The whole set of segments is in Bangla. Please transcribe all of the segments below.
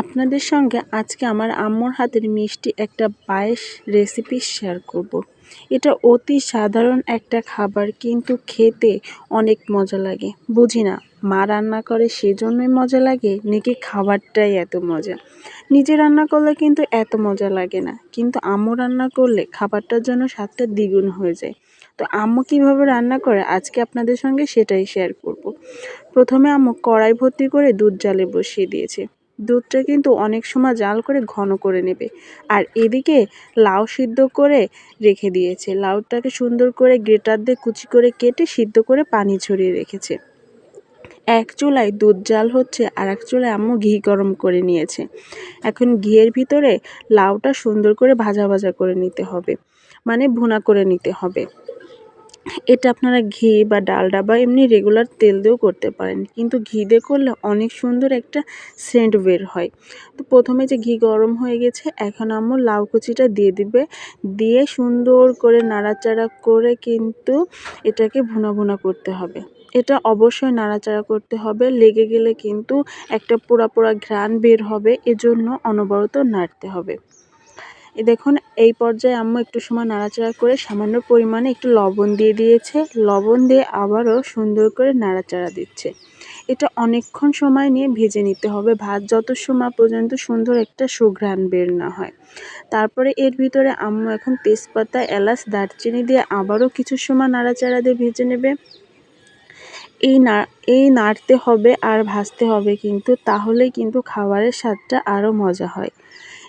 আপনাদের সঙ্গে আজকে আমার আম্মুর হাতের মিষ্টি একটা পায়েস রেসিপি শেয়ার করব। এটা অতি সাধারণ একটা খাবার, কিন্তু খেতে অনেক মজা লাগে বুঝি না, মা রান্না করে সেজন্যই মজা লাগে, নাকি খাবারটাই এত মজা নিজে রান্না করলে কিন্তু এত মজা লাগে না, কিন্তু আম্মু রান্না করলে খাবারটার জন্য স্বাদটা দ্বিগুণ হয়ে যায় তো আম্মু কীভাবে রান্না করে, আজকে আপনাদের সঙ্গে সেটাই শেয়ার করব। প্রথমে আম্মু কড়াই ভর্তি করে দুধ জালে বসিয়ে দিয়েছে দুধটা কিন্তু অনেক সময় জাল করে ঘন করে নেবে। আর এদিকে লাউ সিদ্ধ করে রেখে দিয়েছে। লাউটাকে সুন্দর করে গ্রেটার দিয়ে কুচি করে কেটে সিদ্ধ করে পানি ছড়িয়ে রেখেছে। এক চুলায় দুধ জাল হচ্ছে আর এক চুলায় আম্মু ঘি গরম করে নিয়েছে। এখন ঘিয়ের ভিতরে লাউটা সুন্দর করে ভাজা ভাজা করে নিতে হবে। মানে ভুনা করে নিতে হবে। এটা আপনারা ঘি বা ডালডা বা এমনি রেগুলার তেল দিয়েও করতে পারেন। কিন্তু ঘি দিয়ে করলে অনেক সুন্দর একটা সেন্ট বের হয়। তো প্রথমে যে ঘি গরম হয়ে গেছে, এখন আম্মু লাউ কুচিটা দিয়ে দিবে। দিয়ে সুন্দর করে নাড়াচাড়া করে কিন্তু এটাকে ভুনা ভুনা করতে হবে। এটা অবশ্যই নাড়াচাড়া করতে হবে। লেগে গেলে কিন্তু একটা পোড়া পোড়া ঘ্রাণ বের হবে। এজন্য অনবরত নাড়তে হবে। দেখুন, এই পর্যায়ে আম্মু একটু সময় নাড়াচাড়া করে সামান্য পরিমাণে একটু লবণ দিয়ে দিয়েছে। লবণ দিয়ে আবারও সুন্দর করে নাড়াচাড়া দিচ্ছে। এটা অনেকক্ষণ সময় নিয়ে ভেজে নিতে হবে। ভাত যত সময় পর্যন্ত সুন্দর একটা সুঘ্রাণ বের না হয়। তারপরে এর ভিতরে আম্মু এখন তেজপাতা, এলাচ, দারচিনি দিয়ে আবারও কিছু সময় নাড়াচাড়া দিয়ে ভেজে নেবে। এই না, এই নাড়তে হবে আর ভাজতে হবে কিন্তু, তাহলেই কিন্তু খাবারের স্বাদটা আরও মজা হয়।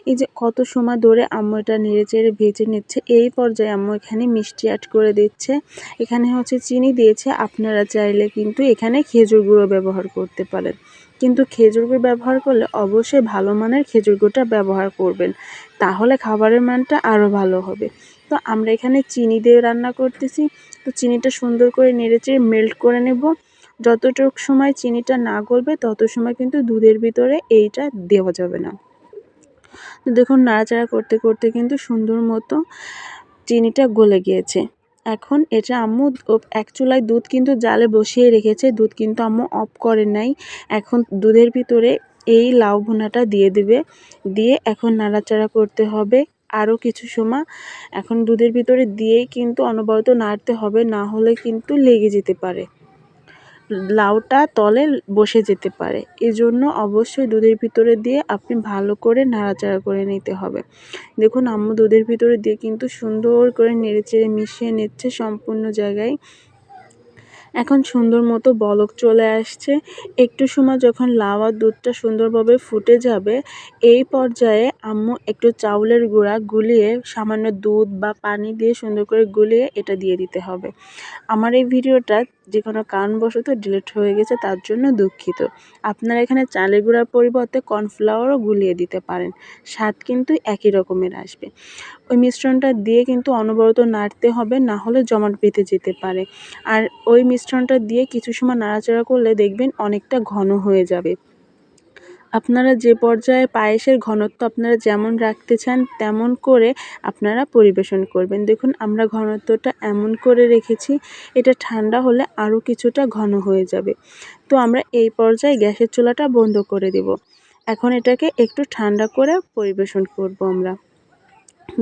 এই যে কত সময় ধরে আম্মু এটা নেড়ে চেড়ে ভেজে নিচ্ছে, এই পর্যায়ে আম্মু এখানে মিষ্টি অ্যাড করে দিচ্ছে। এখানে হচ্ছে চিনি দিয়েছে, আপনারা চাইলে কিন্তু এখানে খেজুর গুঁড়ো ব্যবহার করতে পারেন। কিন্তু খেজুর গুঁড়ো ব্যবহার করলে অবশ্যই ভালো মানের খেজুর গুঁড়োটা ব্যবহার করবেন। তাহলে খাবারের মানটা আরও ভালো হবে। তো আমরা এখানে চিনি দিয়ে রান্না করতেছি। তো চিনিটা সুন্দর করে নেড়েচেড়ে মেল্ট করে নেব। যতটুক সময় চিনিটা না গলবে, তত সময় কিন্তু দুধের ভিতরে এইটা দেওয়া যাবে না। দেখুন নাড়াচাড়া করতে করতে কিন্তু সুন্দর মতো চিনিটা গলে গিয়েছে। এখন এটা আম্মু এক চুলায় দুধ কিন্তু জালে বসিয়ে রেখেছে, দুধ কিন্তু আম্মু অফ করে নাই। এখন দুধের ভিতরে এই লাউ ভুনাটা দিয়ে দিবে, দিয়ে এখন নাড়াচাড়া করতে হবে আরও কিছু সময়। এখন দুধের ভিতরে দিয়েই কিন্তু অনবরত নাড়তে হবে, না হলে কিন্তু লেগে যেতে পারে। লাউটা তলে বসে যেতে পারে। এজন্য অবশ্যই দুধের ভিতরে দিয়ে আপনি ভালো করে নাড়াচাড়া করে নিতে হবে। দেখুন, আম্মু দুধের ভিতরে দিয়ে কিন্তু সুন্দর করে নেড়েচেড়ে মিশিয়ে নিচ্ছে সম্পূর্ণ জায়গায়। এখন সুন্দর মতো বলক চলে আসছে। একটু সময় যখন লাউ আর দুধটা সুন্দরভাবে ফুটে যাবে, এই পর্যায়ে আম্মু একটু চাউলের গুঁড়া গুলিয়ে সামান্য দুধ বা পানি দিয়ে সুন্দর করে গুলিয়ে এটা দিয়ে দিতে হবে। আমার এই ভিডিওটা যে কোনো কারণবশত ডিলিট হয়ে গেছে, তার জন্য দুঃখিত। আপনারা এখানে চালের গুঁড়ার পরিবর্তে কর্নফ্লাওয়ারও গুলিয়ে দিতে পারেন। স্বাদ কিন্তু একই রকমের আসবে। ওই মিশ্রণটা দিয়ে কিন্তু অনবরত নাড়তে হবে, না হলে জমাট বেঁধে যেতে পারে। আর ওই মিশ্রণটা দিয়ে কিছু সময় নাড়াচাড়া করলে দেখবেন অনেকটা ঘন হয়ে যাবে। আপনারা যে পর্যায়ে পায়েসের ঘনত্ব আপনারা যেমন রাখতে চান, তেমন করে আপনারা পরিবেশন করবেন। দেখুন, আমরা ঘনত্বটা এমন করে রেখেছি, এটা ঠান্ডা হলে আরও কিছুটা ঘন হয়ে যাবে। তো আমরা এই পর্যায়ে গ্যাসের চুলাটা বন্ধ করে দেব। এখন এটাকে একটু ঠান্ডা করে পরিবেশন করব আমরা।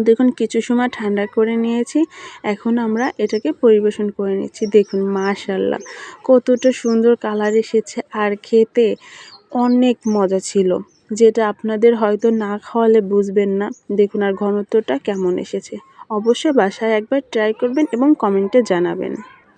দেখুন কিছু সময় ঠান্ডা করে নিয়েছি, এখন আমরা এটাকে পরিবেশন করে নিচ্ছি। দেখুন মাশাল্লাহ কতটা সুন্দর কালার এসেছে। আর খেতে অনেক মজা ছিল, যেটা আপনাদের হয়তো না খাওয়ালে বুঝবেন না। দেখুন, আর ঘনত্বটা কেমন এসেছে। অবশ্যই বাসায় একবার ট্রাই করবেন এবং কমেন্টে জানাবেন।